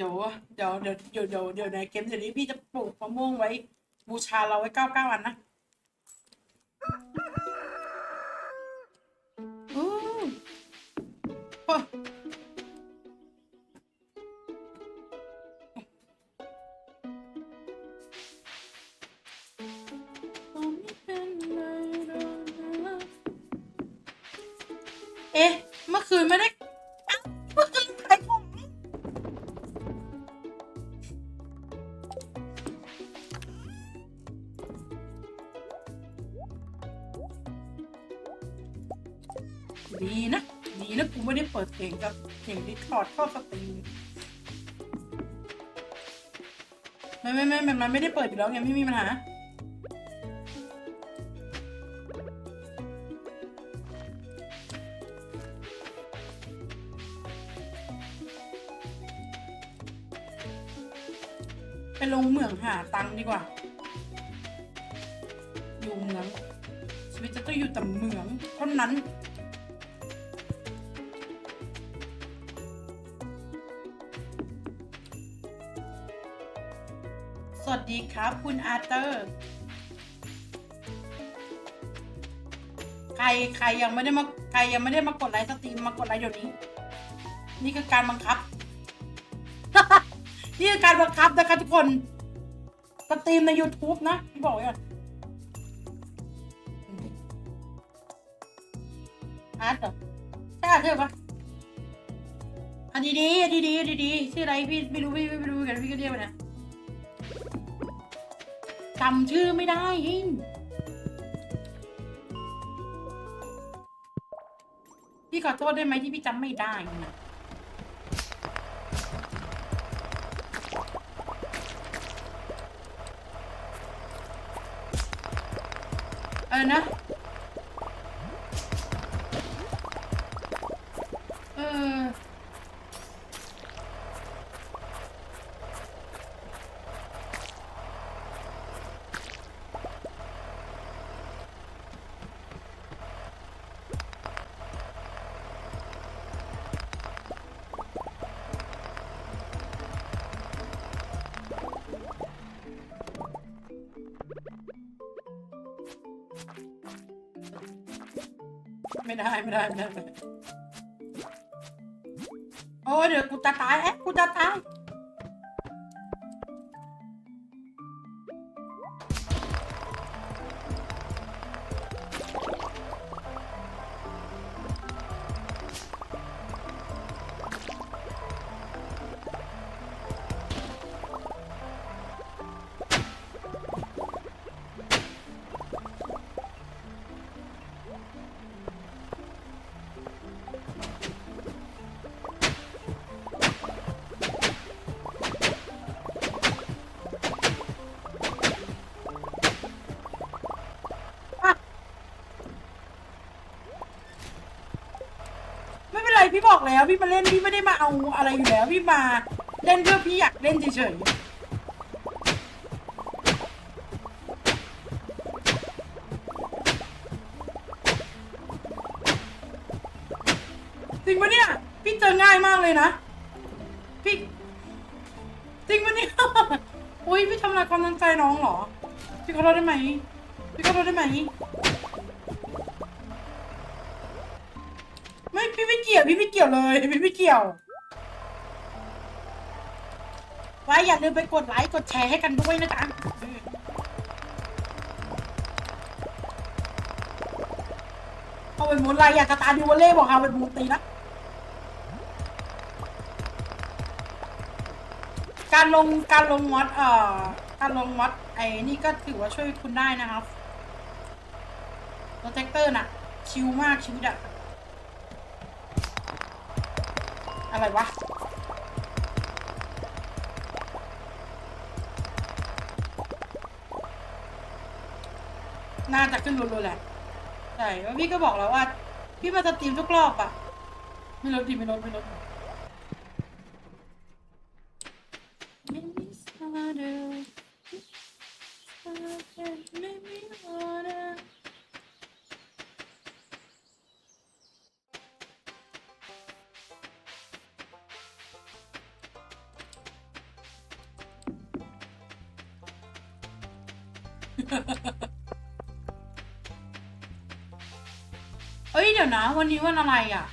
เดี๋ยวเดี๋ยวเดี๋ยวเดี๋ยวเดี๋ยวเดี๋ยวในเกมเดี๋ยวนี้พี่จะปลูกมะม่วงไว้ บูชาเราไว้เก้าเก้าวันนะอู้ ดีนะดีนะกูไม่ได้เปิดเพลงกับเพลงที่ถอดเข้าสตรีมไม่ไม่ไม่มันมันไม่ได้เปิดอยู่แล้วไงไม่มีปัญหาไปลงเหมืองหาตังค์ดีกว่า อยู่เหมืองชีวิตจะต้องอยู่แต่เหมืองเท่านั้น วัสดีครับคุณอาร์เตอร์ ใครใครยังไม่ได้มาใครยังไม่ได้มากดไลค์สตรีมมากดไลค์เดี๋ยวนี้ นี่คือการบังคับ นี่คือการบังคับนะคะทุกคนสตรีมใน YouTube นะพี่บอกไว้ก่อนอาร์ตเหรอใช่อาร์ตเหรอปะอันดีดีอันดีดีอันดีดีชื่ออะไรพี่ไม่รู้พี่ไม่รู้กันพี่ก็เรียกไปนะ จำชื่อไม่ได้หิพี่ขอโทษได้ไหมที่พี่จำไม่ได้นะเออนะ ไม่ได้ไม่ได้ไม่ได้โอ้เดี๋ยวกูจะตายแอ๊ะกูจะตาย ไม่เป็นไรพี่บอกแล้วพี่มาเล่นพี่ไม่ได้มาเอาอะไรอยู่แล้วพี่มาเล่นเพื่อพี่อยากเล่นเฉยๆจริงปะเนี่ยพี่เจอง่ายมากเลยนะพี่จริงปะเนี่ยอุ้ยพี่ทำลายความตั้งใจน้องเหรอพี่ขอโทษได้ไหมพี่ขอโทษได้ไหม กี่ยวพี่ไม่เกี่ยวเลยพี่ไม่เกี่ยว ไว้อย่าลืมไปกดไลค์กดแชร์ให้กันด้วยนะจ๊ะเอาไปหมุนอะไรอยากกระตาดิวเล่บอกเอาไปหมุนตีนะ การลงการลงมอดเอ่อการลงมอดไอ้นี่ก็ถือว่าช่วยคุณได้นะครับโปรเทคเตอร์น่ะ ชิวมากชีวิตอะ อะไรวะ น่าจะขึ้นรัวๆแหละ ใช่แล้วพี่ก็บอกแล้วว่า พี่มาสตรีมทุกรอบอะไม่ลดดิไม่ลดไม่ลด เอ้ยเดี๋ยวนะ วันนี้วันอะไรอะ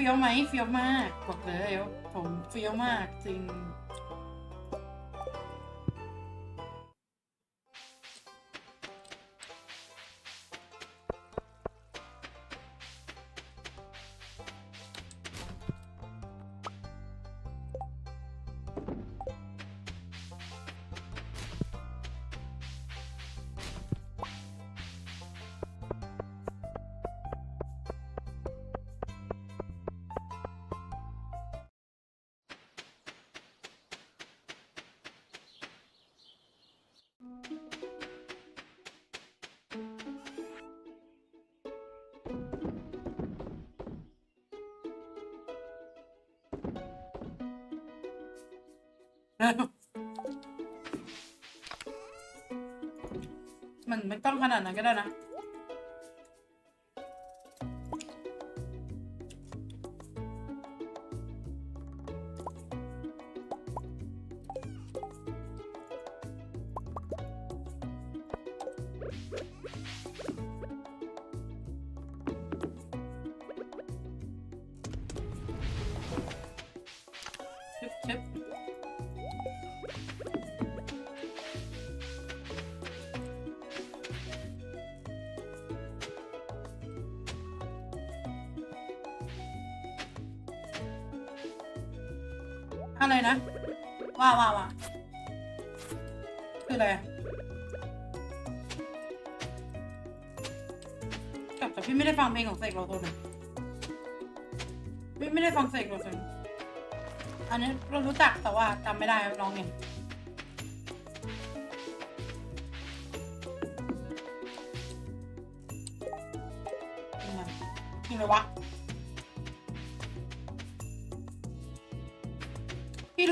เฟี้ยวไหมเฟี้ยวมากบอกเลยว่าผมเฟี้ยวมากจริง มันไม่ต้องขนาดนั้นก็ได้นะ ว่าว่าว่าคืออะไรอะแต่แต่พี่ไม่ได้ฟังเพลงของเสกโลโซนะพี่ไม่ได้ฟังเสกโลโซนอันนี้เรารู้จักแต่ว่าจำไม่ได้ร้องเองจริงไหมจริงเลยวะ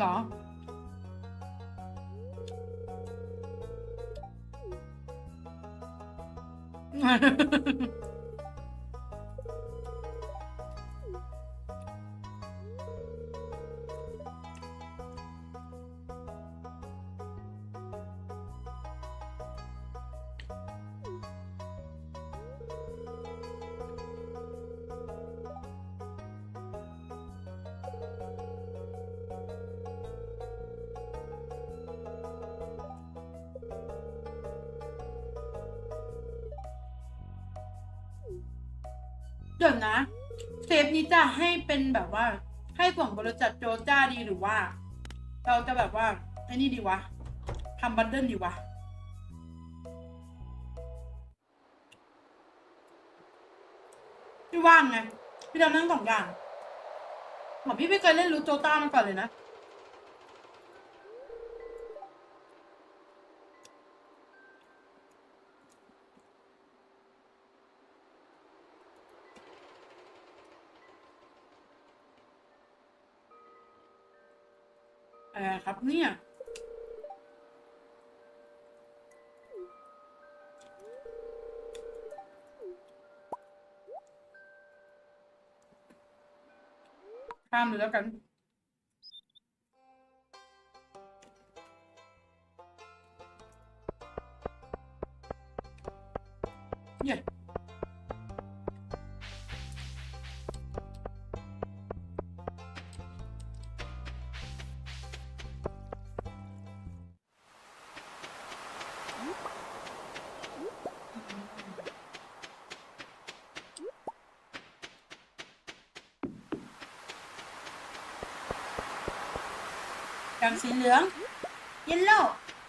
หรอ เดี๋ยวนะเซฟนี้จะให้เป็นแบบว่า ให้ส่งบริษัทโจจ้าดีหรือว่า เราจะแบบว่าไอ้นี่ดีวะทำบันเดิลดีวะพี่ว่างไงพี่ทำทั้งสองอย่างเหมือนพี่ไม่เคยเล่นรูโจต้ามาก่อนเลยนะ อะไรครับเนี่ย ข้ามเลยแล้วกัน อย่างสีเหลือง เยลโล่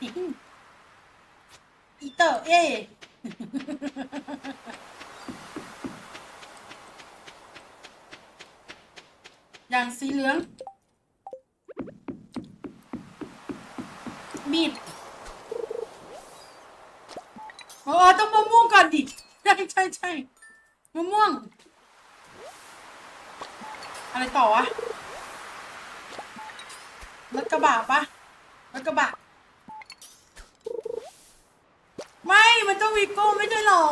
อีเตอร์เออย่างสีเหลือง มีดอ๋อต้องมะม่วงก่อนดิ ใช่ใช่ใช่มะม่วง อะไรต่อวะ รถกระบะปะรถกระบะ ไม่ มันต้องวีโก้ไม่ใช่หรอ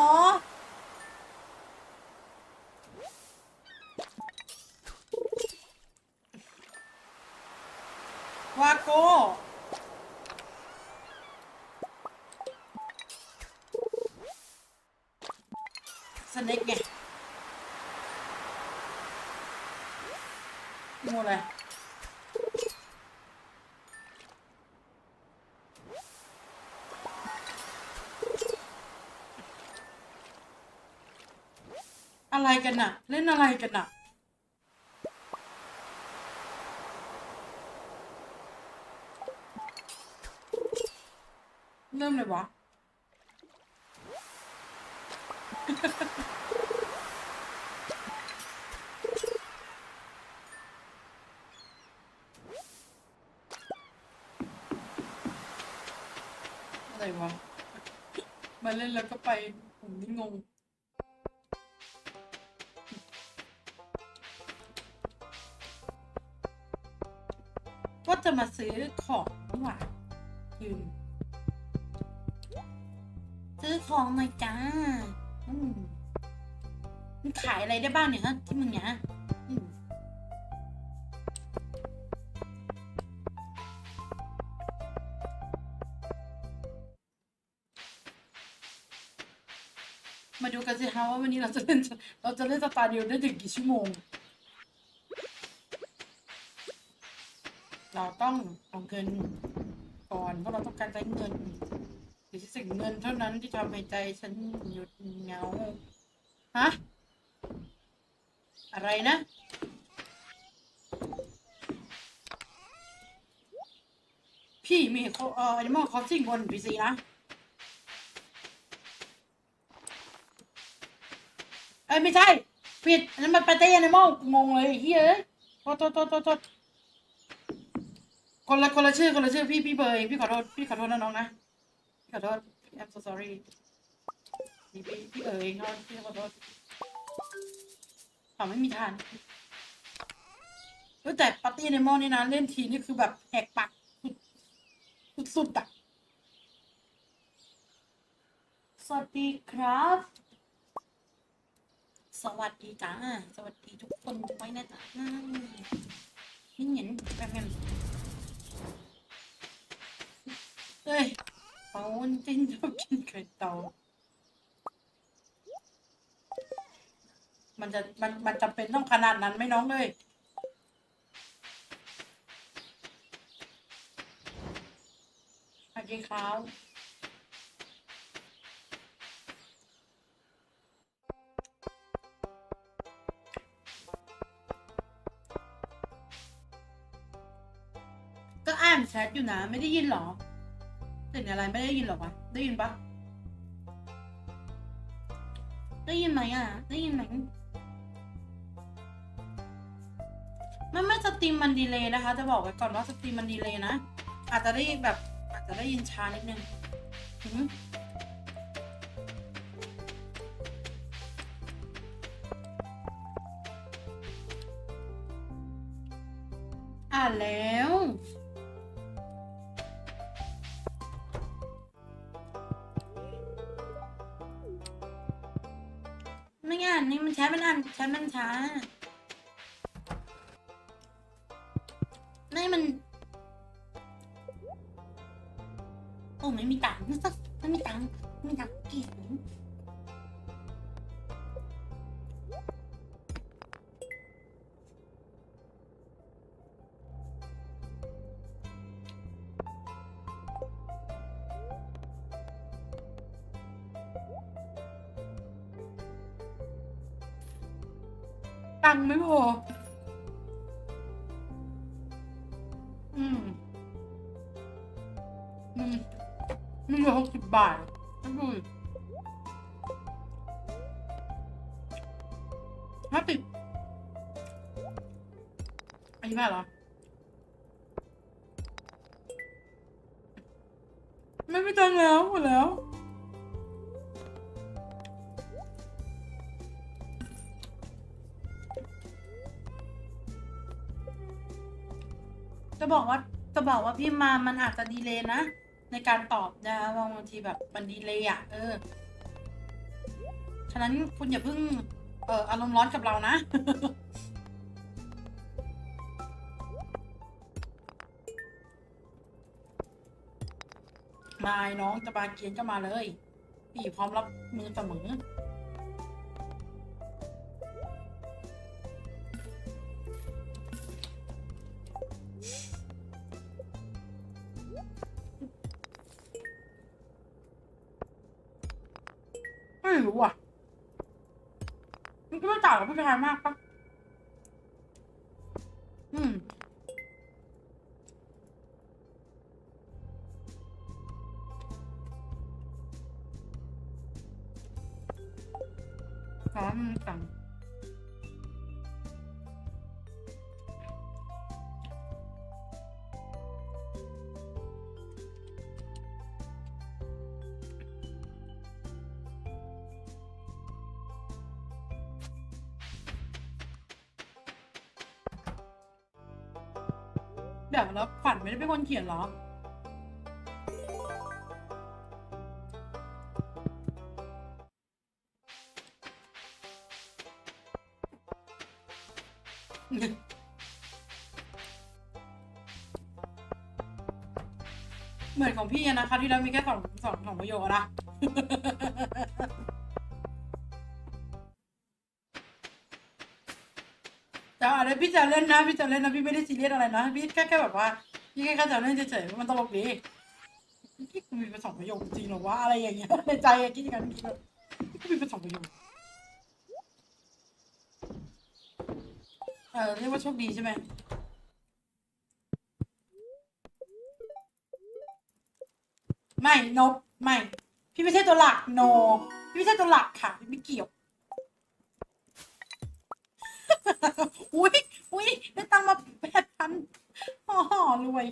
วาโก้สเน็กไงงูอะไร อะไรกันน่ะ เล่นอะไรกันน่ะ เริ่มเลยวะอะไรวะมาเล่นแล้วก็ไปผมนี่งง จะมาซื้อของนี่หว่ายืมซื้อของหน่อยจ้า อืมมันขายอะไรได้บ้างเนี่ยฮะที่มึงเนี่ยมาดูกันสิฮะว่าวันนี้เราจะเล่นเราจะเล่นสตาร์เดียวได้ถึงกี่ชั่วโมง เราต้องเอาเงินก่อนเพราะเราต้องการใช้เงินหรือสิ่งเงินเท่านั้นที่ทำให้ใจฉันหยุดเหงาฮะอะไรนะพี่มีเขาเอ่อ Animal Crossing บน PC นะ เอ้ย ไม่ใช่ ผิด อันนั้นมันปาเต้ Animal งงเลยเฮ้ยเอ้ยโทษโทษโทษโทษโทษ คนละคนละชื่อคนละชื่อพี่พี่เบย์พี่ขอโทษพี่ขอโทษนะน้องนะพี่ขอโทษ I'm so sorry พี่พี่พี่เอ๋ยน้องพี่ขอโทษเขาไม่มีทานเออแต่ปาร์ตี้ในมอนี่นะเล่นทีนี่คือแบบแหกปากสุดสุดๆอะสวัสดีครับ สวัสดีจ้า สวัสดีทุกคนไว้นะจ๊ะนี่เห็นแบบนั้น เฮ้ย จริงชอบกินไข่เต่ามันจะมันมันจำเป็นต้องขนาดนั้นไหมน้องเลยสวัสดีครับก็อ่านแชทอยู่นะ ไม่ได้ยินหรอ เสียงอะไรไม่ได้ยินหรอวะได้ยินปะได้ยินไหมอะ ได้ยินไหมมันไม่สตรีมมันดีเลยนะคะ จะบอกไว้ก่อนว่าสตรีมมันดีเลยนะ อาจจะได้แบบอาจจะได้ยินช้านิดนึงอืมอ่านแล้ว ไม่อ่านนี่มันแชทมันอ่านแชทมันช้านี่มัน โอ้ไม่มีตังค์สัก ตังค์ไม่พอ อืม อืมมันเหลือหกสิบบาทดูดิห้าสิบอันนี้แม่เหรอ ไม่มีตังแล้วหมดแล้ว จะบอกว่าจะบอกว่าพี่มามันอาจจะดีเลย์นะ ในการตอบนะบางทีแบบมันดีเลย์อะ เออ ฉะนั้นคุณอย่าเพิ่ง เอออารมณ์ร้อนกับเรานะ มาน้องจะมาเกียนก็มาเลยพี่พร้อมรับมือเสมอ รู้อะมันก็ไม่ต่างกับผู้ชายมากปะ ดี๋ยวแล้วขวัญไม่ได้เป็นคนเขียนเหรอ เหมือนของพี่อะนะคะ ที่แล้วมีแค่สองสองสองประโยคอะนะ อะไรพี่จะเล่นนะ พี่จะเล่นนะ พี่ไม่ได้ซีเรียสอะไรนะ พี่แค่แค่แบบว่า พี่แค่แค่จะเล่นเฉยๆมันตลกดีพี่กูมีไปสองประโยคจริงเหรอวะอะไรอย่างเงี้ยในใจคิดอย่างนั้นคิดแบบพี่กูมีไปสองประโยคเออเรียกว่าโชคดีใช่ไหมไม่นบไม่ พี่ไม่ใช่ตัวหลักโน พี่ไม่ใช่ตัวหลักค่ะ พี่ไม่เกี่ยว อุ้ยอุ้ยได้ตังค์มาแปดพันอ๋อรวย